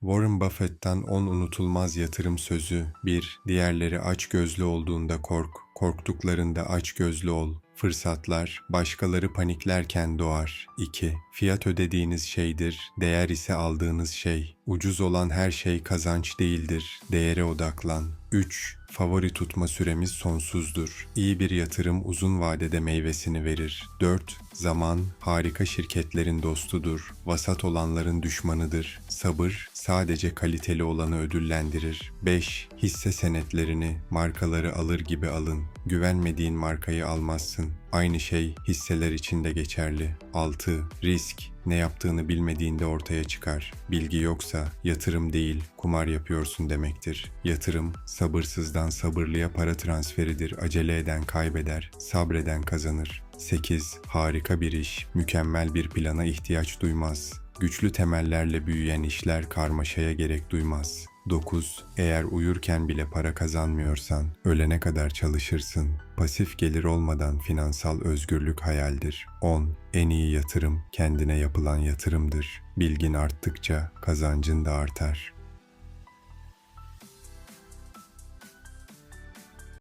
Warren Buffett'tan 10 unutulmaz yatırım sözü 1. Diğerleri aç gözlü olduğunda kork, korktuklarında aç gözlü ol. Fırsatlar başkaları paniklerken doğar. 2. Fiyat ödediğiniz şeydir, değer ise aldığınız şey. Ucuz olan her şey kazanç değildir. Değere odaklan. 3. Favori tutma süremiz sonsuzdur. İyi bir yatırım uzun vadede meyvesini verir. 4. Zaman harika şirketlerin dostudur. Vasat olanların düşmanıdır. Sabır sadece kaliteli olanı ödüllendirir. 5. Hisse senetlerini markaları alır gibi alın. Güvenmediğin markayı almazsın. Aynı şey hisseler için de geçerli. 6. Risk ne yaptığını bilmediğinde ortaya çıkar. Bilgi yoksa yatırım değil, kumar yapıyorsun demektir. Yatırım sabırsızdan sabırlıya para transferidir. Acele eden kaybeder, sabreden kazanır. 8. Harika bir iş, mükemmel bir plana ihtiyaç duymaz. Güçlü temellerle büyüyen işler karmaşaya gerek duymaz. 9. Eğer uyurken bile para kazanmıyorsan, ölene kadar çalışırsın. Pasif gelir olmadan finansal özgürlük hayaldir. 10. En iyi yatırım kendine yapılan yatırımdır. Bilgin arttıkça kazancın da artar.